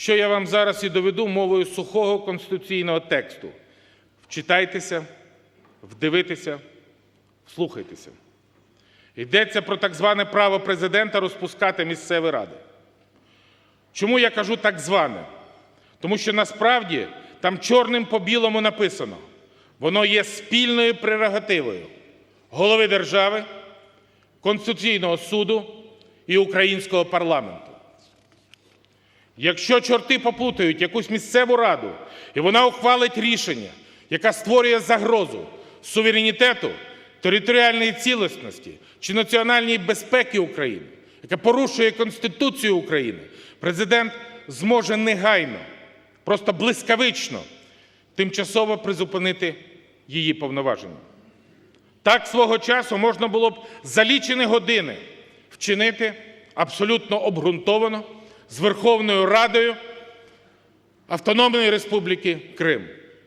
що я вам зараз і доведу мовою сухого конституційного тексту. Вчитайтеся, вдивитися, вслухайтеся. Йдеться про так зване право президента розпускати місцеві ради. Чому я кажу так зване? Тому що насправді там чорним по білому написано: воно є спільною прерогативою голови держави, Конституційного суду і українського парламенту. Якщо чорти поплутають якусь місцеву раду, і вона ухвалить рішення, яка створює загрозу суверенітету, територіальної цілісності чи національній безпеки України, яка порушує Конституцію України, президент зможе негайно, просто блискавично, тимчасово призупинити її повноваження. Так свого часу можна було б за лічені години вчинити абсолютно обґрунтовано з Верховною Радою Автономної Республіки Крим.